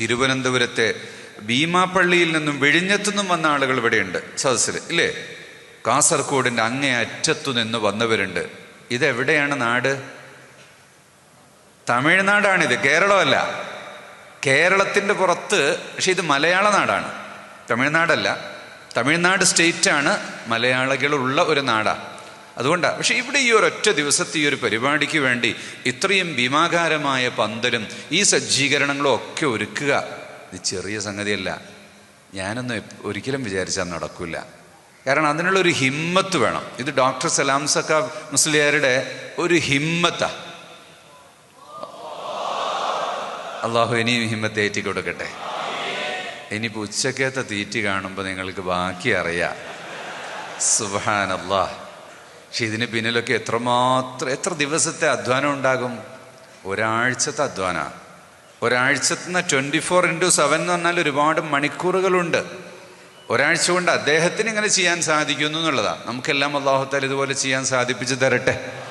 തിരുവനന്തപുരത്തെ ഭീമാപ്പള്ളിയിൽ നിന്നും വിഴിഞ്ഞത്തു നിന്നും വന്ന ആളുകൾ ഇവിടെയുണ്ട് സദസ്സിൽ ഇല്ലേ? കാസർഗോഡിന്റെ അങ്ങേ അറ്റത്തു നിന്ന് വന്നവരുണ്ട്. ഇതെവിടെയാണ് നാട്? തമിഴ്നാടാണിത് കേരളമല്ല. കേരളത്തിന്റെ പുറത്ത് പക്ഷെ ഇത് മലയാള നാടാണ്. തമിഴ്നാടല്ല. തമിഴ്നാട് സ്റ്റേറ്റാണ് മലയാളികളുള്ള ഒരു നാടാണ് അതുകൊണ്ടാണ് പക്ഷേ ഇവിടെ ഈ ഒരൊറ്റ ദിവസത്തെ ഈ ഒരു പരിപാടിക്ക് വേണ്ടി ഇത്രയും ഭീമാകാരമായ പന്തലും ഈ സജ്ജീകരണങ്ങളും ഒക്കെ ഒരുക്കുക ഇത് ചെറിയ സംഗതിയല്ല. ഞാനൊന്നും ഒരിക്കലും വിചാരിച്ചാൽ നടക്കില്ല കാരണം അതിനുള്ള ഒരു ഹിമ്മത്ത് വേണം. ഇത് ഡോക്ടർ സലാം സക്ക മുസ്ലിയാരുടെ ഒരു ഹിമ്മത്താണ് അള്ളാഹു ഇനിയും ഹിമ്മത്ത് ഏറ്റി കൊടുക്കട്ടെ. ഇനിയിപ്പോൾ ഉച്ചക്കത്തെ തീറ്റി കാണുമ്പോൾ നിങ്ങൾക്ക് ബാക്കി അറിയാം. സുബാൻ അള്ളാഹ് പക്ഷെ ഇതിന് പിന്നിലൊക്കെ എത്രമാത്രം എത്ര ദിവസത്തെ അധ്വാനം ഉണ്ടാകും? ഒരാഴ്ചത്തെ അധ്വാന. ഒരാഴ്ചത്തിന് ട്വന്റി ഫോർ ഇന്റു സെവൻ എന്ന് പറഞ്ഞാൽ ഒരുപാട് മണിക്കൂറുകളുണ്ട്. ഒരാഴ്ച കൊണ്ട് അദ്ദേഹത്തിന് ഇങ്ങനെ ചെയ്യാൻ സാധിക്കുന്നു എന്നുള്ളതാണ് നമുക്കെല്ലാം അള്ളാഹുത്താൽ ഇതുപോലെ ചെയ്യാൻ സാധിപ്പിച്ച് തരട്ടെ.